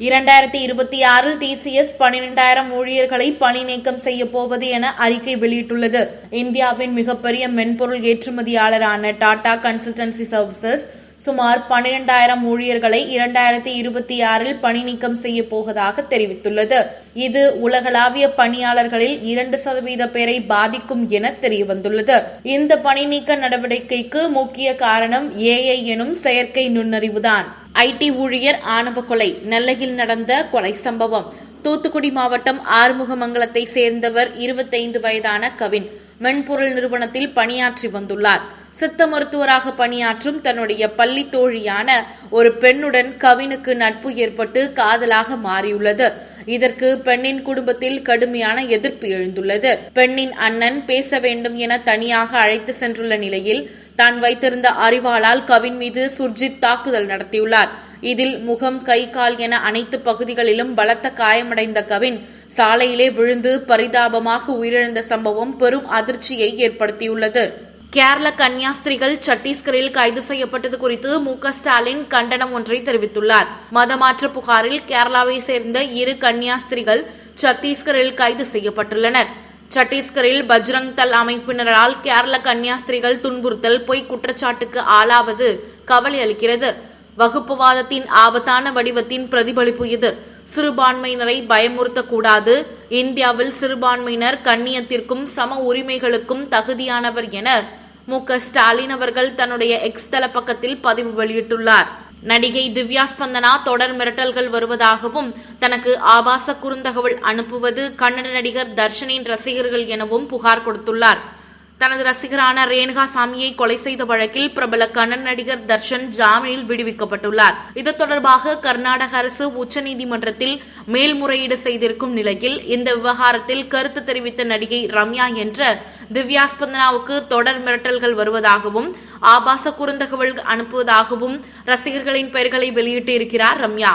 இரண்டாயிரத்தி இருபத்தி ஆறில் டிசிஎஸ் பனிரெண்டாயிரம் ஊழியர்களை பணி நீக்கம் செய்ய போவது என அறிக்கை வெளியிட்டுள்ளது. இந்தியாவின் மிகப்பெரிய மென்பொருள் ஏற்றுமதியாளரான டாடா கன்சல்டன்சி சர்வீசஸ் சுமார் பனிரெண்டாயிரம் ஊழியர்களை இரண்டாயிரத்தி இருபத்தி ஆறில் பணி நீக்கம் செய்ய போவதாக தெரிவித்துள்ளது. இது உலகளாவிய பணியாளர்களில் இரண்டு சதவீத பேரை பாதிக்கும் என தெரியவந்துள்ளது. இந்த பணி நீக்க நடவடிக்கைக்கு முக்கிய காரணம் ஏஐ எனும் செயற்கை நுண்ணறிவுதான். ஐடி ஊழியர் ஆணவ கொலை நெல்லையில் நடந்த கொலை சம்பவம். தூத்துக்குடி மாவட்டம் ஆறுமுகமங்கலத்தை சேர்ந்தவர் இருபத்தைந்து வயதான கவின் மென்பொருள் நிறுவனத்தில் பணியாற்றி வந்துள்ளார். சித்த மருத்துவராக பணியாற்றும் தன்னுடைய பள்ளி தோழியான ஒரு பெண்ணுடன் கவினுக்கு நட்பு ஏற்பட்டு காதலாக மாறியுள்ளது. இதற்கு பெண்ணின் குடும்பத்தில் கடுமையான எதிர்ப்பு எழுந்துள்ளது. பெண்ணின் அண்ணன் பேச வேண்டும் என தனியாக அழைத்து சென்றுள்ள நிலையில் தான் வைத்திருந்த அறிவாளால் கவின் மீது சுர்ஜித் தாக்குதல் நடத்தியுள்ளார். இதில் முகம் கை கால் என அனைத்து பகுதிகளிலும் பலத்த காயமடைந்த கவின் சாலையிலே விழுந்து பரிதாபமாக உயிரிழந்த சம்பவம் பெரும் அதிர்ச்சியை ஏற்படுத்தியுள்ளது. கேரள கன்னியாஸ்திரிகள் சத்தீஸ்கரில் கைது செய்யப்பட்டது குறித்து மு. ஸ்டாலின் கண்டனம் ஒன்றை தெரிவித்துள்ளார். மதமாற்ற புகாரில் கேரளாவை சேர்ந்த இரு கன்னியாஸ்திரிகள் சத்தீஸ்கரில் கைது செய்யப்பட்டுள்ளனர். சத்தீஸ்கரில் பஜ்ரங் தல் அமைப்பினரால் கேரள கன்னியாஸ்திரிகள் துன்புறுத்தல் பொய் குற்றச்சாட்டுக்கு ஆளாவது கவலை அளிக்கிறது. வகுப்புவாதத்தின் ஆபத்தான வடிவத்தின் பிரதிபலிப்பு இது. சிறுபான்மையினரை பயமுறுத்தக்கூடாது. இந்தியாவில் சிறுபான்மையினர் கண்ணியத்திற்கும் சம உரிமைகளுக்கும் தகுதியானவர் என மு. க. ஸ்டாலின் அவர்கள் தன்னுடைய எக்ஸ் தள பக்கத்தில் பதிவு வெளியிட்டுள்ளார். நடிகை திவ்யா ஸ்பந்தனா தொடர் மிரட்டல்கள் வருவதாகவும் தனக்கு ஆபாச குறுந்தகவல் அனுப்புவது கன்னட நடிகர் தர்ஷனின் ரசிகர்கள் எனவும் புகார் கொடுத்துள்ளார். தனது ரசிகரான ரேணுகா சாமியை கொலை செய்த வழக்கில் பிரபல கன்னட நடிகர் தர்ஷன் ஜாமீனில் விடுவிக்கப்பட்டுள்ளார். இது தொடர்பாக கர்நாடக அரசு உச்சநீதிமன்றத்தில் மேல்முறையீடு செய்திருக்கும் நிலையில் இந்த விவகாரத்தில் கருத்து தெரிவித்த நடிகை ரம்யா என்ற திவ்யா ஸ்பந்தனாவுக்கு தொடர் மிரட்டல்கள் வருவதாகவும் ஆபாச குறுந்தகவல் அனுப்புவதாகவும் ரசிகர்களின் பெயர்களை வெளியிட்டு இருக்கிறார் ரம்யா.